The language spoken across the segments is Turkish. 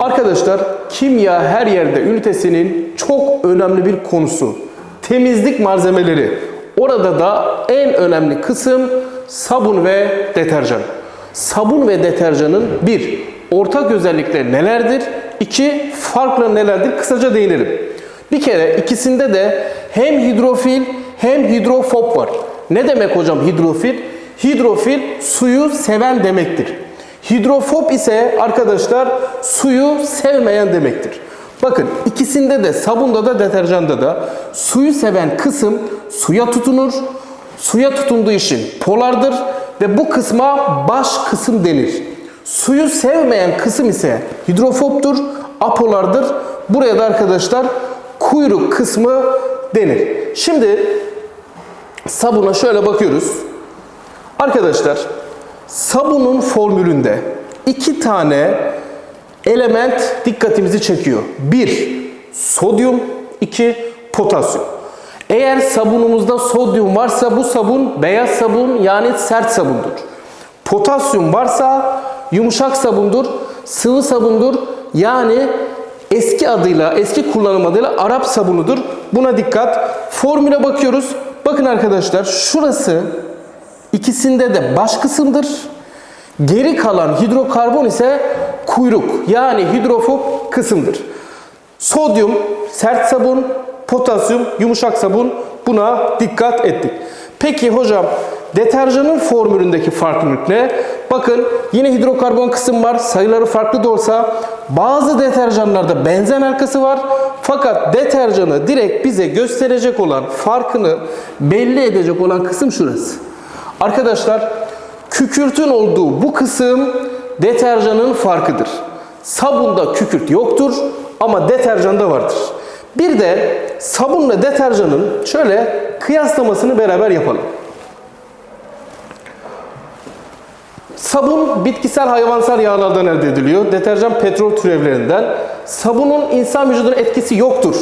Arkadaşlar kimya her yerde ünitesinin çok önemli bir konusu. Temizlik malzemeleri. Orada da en önemli kısım sabun ve deterjan. Sabun ve deterjanın bir, ortak özellikleri nelerdir? İki, farklı nelerdir? Kısaca değinelim. Bir kere ikisinde de hem hidrofil hem hidrofob var. Ne demek hocam hidrofil? Hidrofil suyu seven demektir. Hidrofob ise arkadaşlar suyu sevmeyen demektir. Bakın ikisinde de sabunda da deterjanda da suyu seven kısım suya tutunur. Suya tutunduğu için polardır ve bu kısma baş kısım denir. Suyu sevmeyen kısım ise hidrofobtur, apolardır. Buraya da arkadaşlar kuyruk kısmı denir. Şimdi sabuna şöyle bakıyoruz. Arkadaşlar sabunun formülünde iki tane element dikkatimizi çekiyor. Bir, sodyum, iki, potasyum. Eğer sabunumuzda sodyum varsa bu sabun beyaz sabun yani sert sabundur. Potasyum varsa yumuşak sabundur, sıvı sabundur yani eski adıyla, eski kullanım adıyla Arap sabunudur. Buna dikkat. Formüle bakıyoruz. Bakın arkadaşlar şurası ikisinde de baş kısımdır. Geri kalan hidrokarbon ise kuyruk yani hidrofob kısımdır. Sodyum sert sabun, potasyum yumuşak sabun buna dikkat ettik. Peki hocam deterjanın formülündeki farklılık ne? Bakın yine hidrokarbon kısım var. Sayıları farklı da olsa bazı deterjanlarda benzen halkası var. Fakat deterjanı direkt bize gösterecek olan farkını belli edecek olan kısım şurası. Arkadaşlar kükürtün olduğu bu kısım deterjanın farkıdır. Sabunda kükürt yoktur ama deterjanda vardır. Bir de sabunla deterjanın şöyle kıyaslamasını beraber yapalım. Sabun bitkisel hayvansal yağlardan elde ediliyor. Deterjan petrol türevlerinden. Sabunun insan vücuduna etkisi yoktur.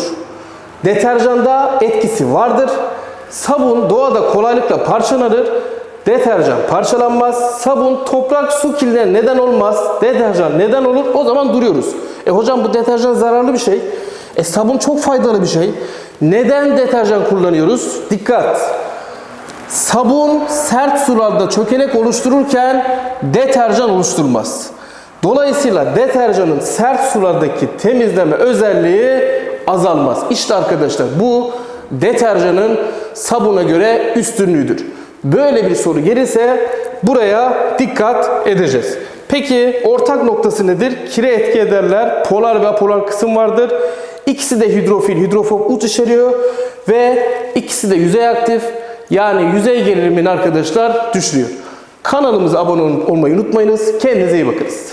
Deterjanda etkisi vardır. Sabun doğada kolaylıkla parçalanır. Deterjan parçalanmaz. Sabun toprak su kirliliğine neden olmaz. Deterjan neden olur? O zaman duruyoruz. E hocam bu deterjan zararlı bir şey. E sabun çok faydalı bir şey. Neden deterjan kullanıyoruz? Dikkat. Sabun sert sularda çökelek oluştururken deterjan oluşturmaz. Dolayısıyla deterjanın sert sulardaki temizleme özelliği azalmaz. İşte arkadaşlar bu deterjanın sabuna göre üstünlüğüdür. Böyle bir soru gelirse buraya dikkat edeceğiz. Peki ortak noktası nedir? Kire etki ederler. Polar ve apolar kısım vardır. İkisi de hidrofil, hidrofob uç içeriyor ve ikisi de yüzey aktif. Yani yüzey gerilimini arkadaşlar düşürüyor. Kanalımıza abone olmayı unutmayınız. Kendinize iyi bakınız.